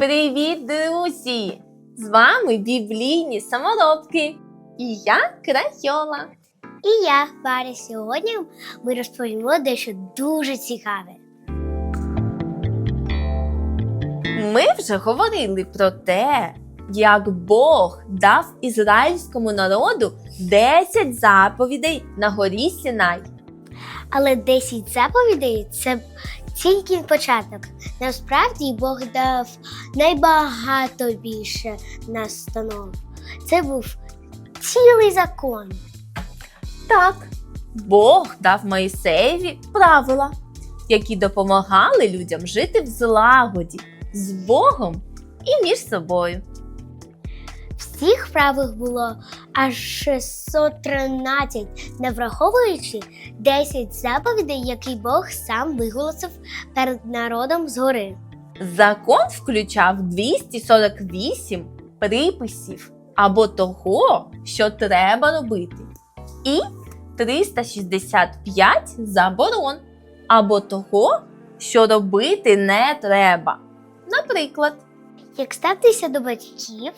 Привіт, друзі! З вами біблійні саморобки. І я Крайола. І я, Варя, сьогодні ми розповімо дещо дуже цікаве. Ми вже говорили про те, як Бог дав ізраїльському народу 10 заповідей на горі Сінай. Але 10 заповідей це тільки початок. Насправді Бог дав набагато більше настанов. Це був цілий закон. Так, Бог дав Моїсеєві правила, які допомагали людям жити в злагоді з Богом і між собою. Всіх правил було аж 613, не враховуючи 10 заповідей, які Бог сам виголосив перед народом згори. Закон включав 248 приписів або того, що треба робити, і 365 заборон або того, що робити не треба. Наприклад, Як ставитися до батьків,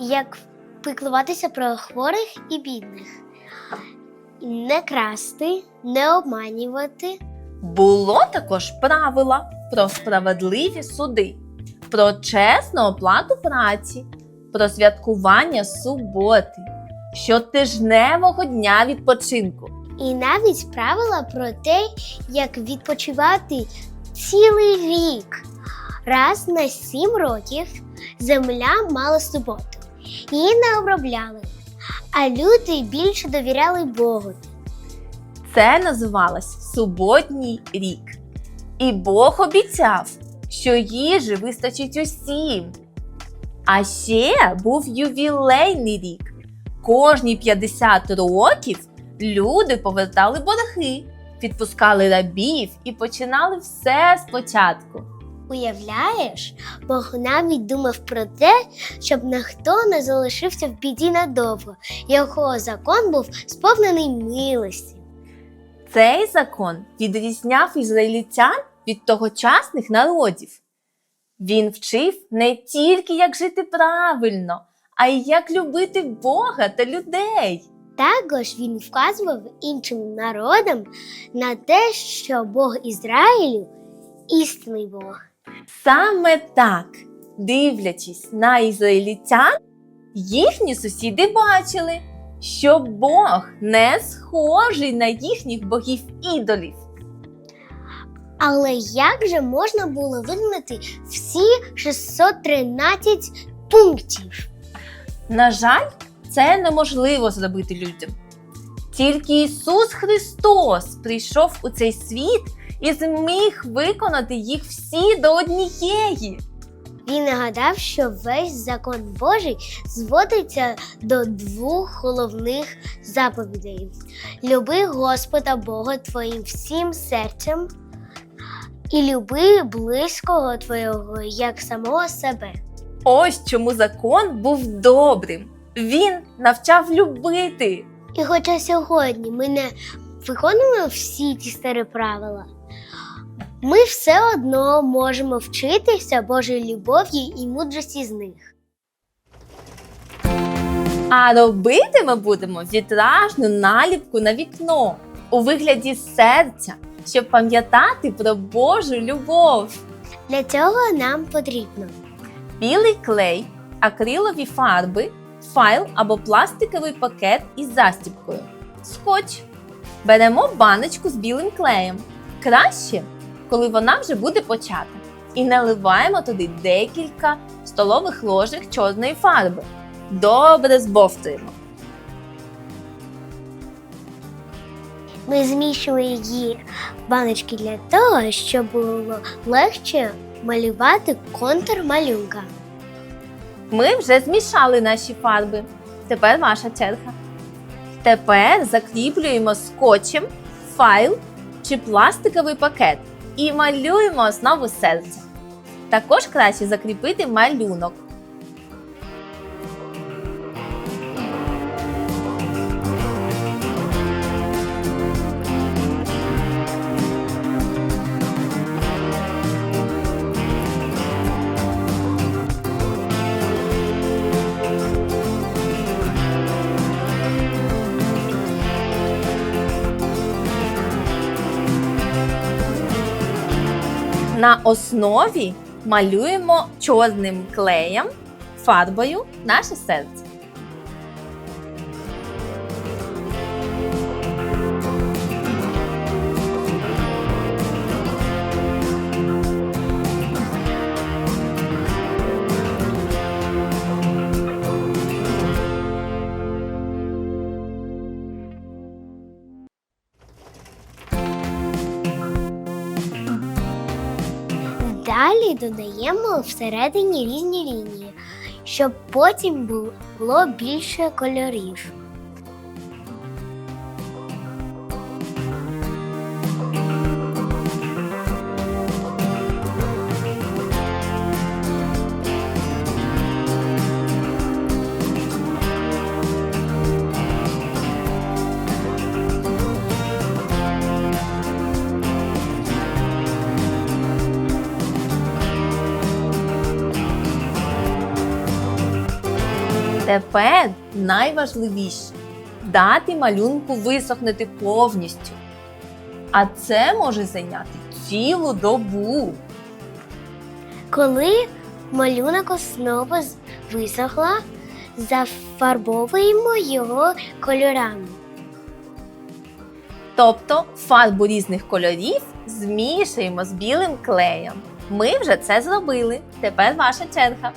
як піклуватися про хворих і бідних, не красти, не обманювати, було також правила про справедливі суди, про чесну оплату праці, про святкування суботи, щотижневого дня відпочинку. і навіть правила про те, як відпочивати цілий рік. Раз на сім років земля мала суботу. Її не обробляли, а люди більше довіряли Богу. Це називалось суботній рік. І Бог обіцяв, що їжі вистачить усім. А ще був ювілейний рік. Кожні 50 років люди повертали борги, відпускали рабів і починали все спочатку. Уявляєш, Бог навіть думав про те, щоб ніхто не залишився в біді надовго. Його закон був сповнений милості. Цей закон відрізняв ізраїльтян від тогочасних народів. Він вчив не тільки як жити правильно, а й як любити Бога та людей. Також він вказував іншим народам на те, що Бог Ізраїлю істинний Бог. Саме так, дивлячись на ізраїльтян, їхні сусіди бачили, що Бог не схожий на їхніх богів ідолів. Але як же можна було виконати всі 613 пунктів? На жаль, це неможливо зробити людям. Тільки Ісус Христос прийшов у цей світ і зміг виконати їх всі до однієї. Він нагадав, що весь закон Божий зводиться до двох головних заповідей: люби Господа Бога твоїм всім серцем і люби близького твого як самого себе. Ось чому закон був добрим. Він навчав любити. І хоча сьогодні ми не виконуємо всі ці старі правила, ми все одно можемо вчитися Божої любові і мудрості з них. А робити ми будемо вітражну наліпку на вікно у вигляді серця, щоб пам'ятати про Божу любов. Для цього нам потрібно білий клей, акрилові фарби, файл або пластиковий пакет із застібкою, скотч. Беремо баночку з білим клеєм. Краще, коли вона вже буде почата. І наливаємо туди декілька столових ложок чорної фарби. Добре збовтуємо. Ми змішуємо її в баночки для того, щоб було легше малювати контур малюнка. Ми вже змішали наші фарби. Тепер ваша черга. Тепер закріплюємо скотчем файл чи пластиковий пакет і малюємо основу серця. Також краще закріпити малюнок. На основі малюємо чорним клеєм фарбою наше серце. Далі додаємо всередині різні лінії, щоб потім було більше кольорів. Тепер найважливіше дати малюнку висохнути повністю. А це може зайняти цілу добу. Коли малюнок основа висохла, зафарбовуємо його кольорами. Тобто фарбу різних кольорів змішуємо з білим клеєм. Ми вже це зробили. Тепер ваша черга.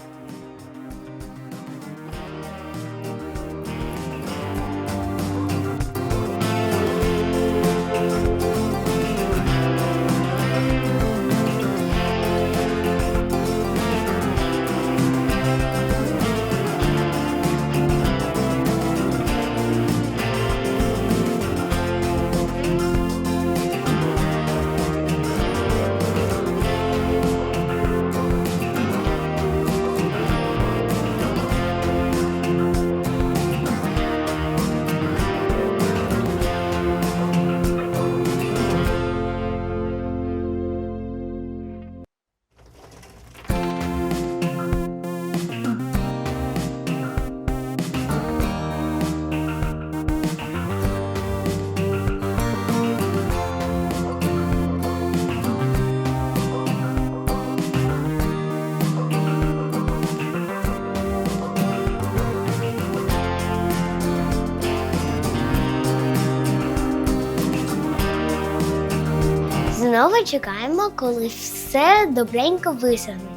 Знову чекаємо, коли все добренько висохне.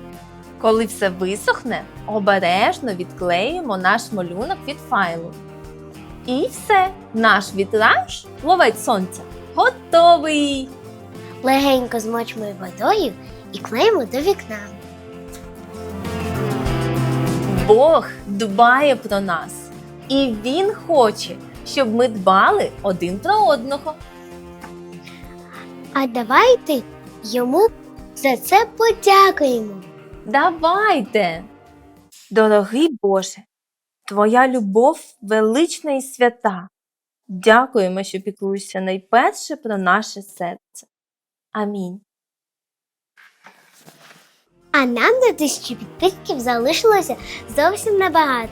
Коли все висохне, обережно відклеїмо наш малюнок від файлу. І все, наш вітраж, ловець сонця, готовий! Легенько змочимо водою і клеїмо до вікна. Бог дбає про нас, і Він хоче, щоб ми дбали один про одного. А давайте йому за це подякуємо. Давайте! Дорогий Боже, Твоя любов велична і свята. Дякуємо, що піклуєшся найперше про наше серце. Амінь. А нам до тисячі підписників залишилося зовсім небагато.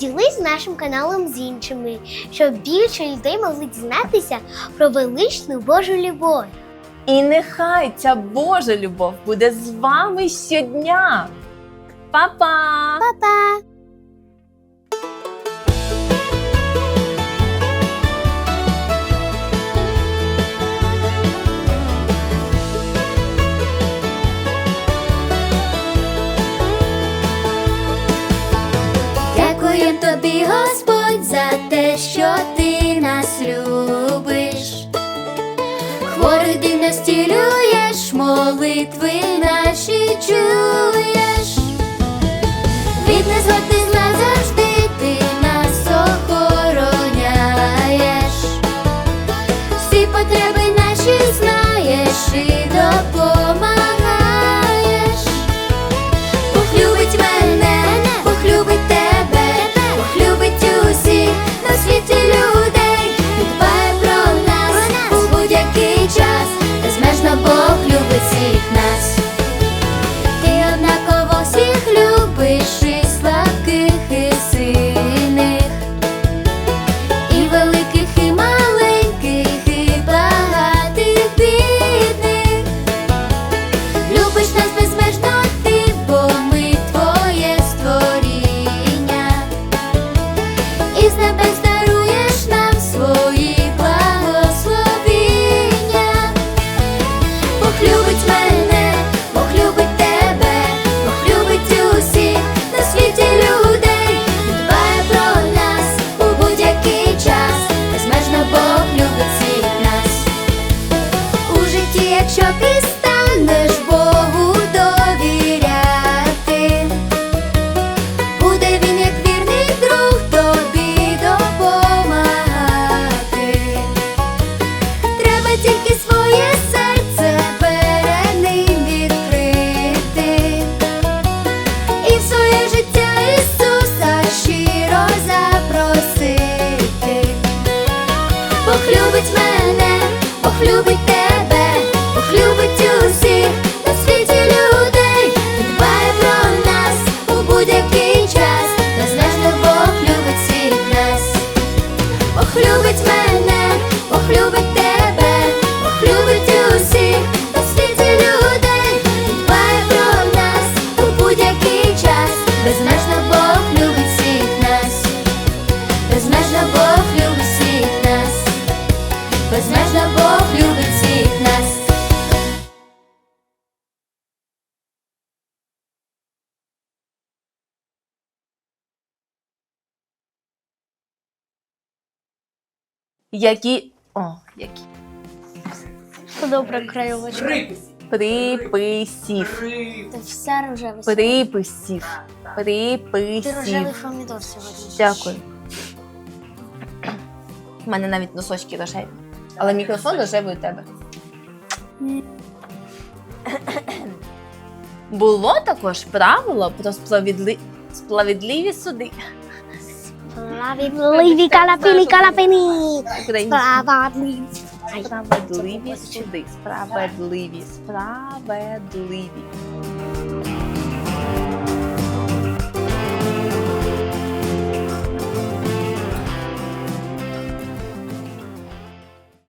Ділись нашим каналом з іншими, щоб більше людей могли дізнатися про величну Божу любов. І нехай ця Божа любов буде з вами щодня. Па-па! Па-па! Дякую тобі, Господь, за те, що Стілюєш, молитви наші shop is Які. О, які. Добре, крайовочка. Приписів. Ти все рожеве. Приписів. Ти Приписів. помідор сьогодні. Дякую. У мене навіть носочки рожеві. Але мікрофон рожевий у тебе. Було також правило про справедли... справедливі суди. Справедливі калапині, калапині. Українською. Справедливі. Справедливі суди. Справедливі. Справедливі.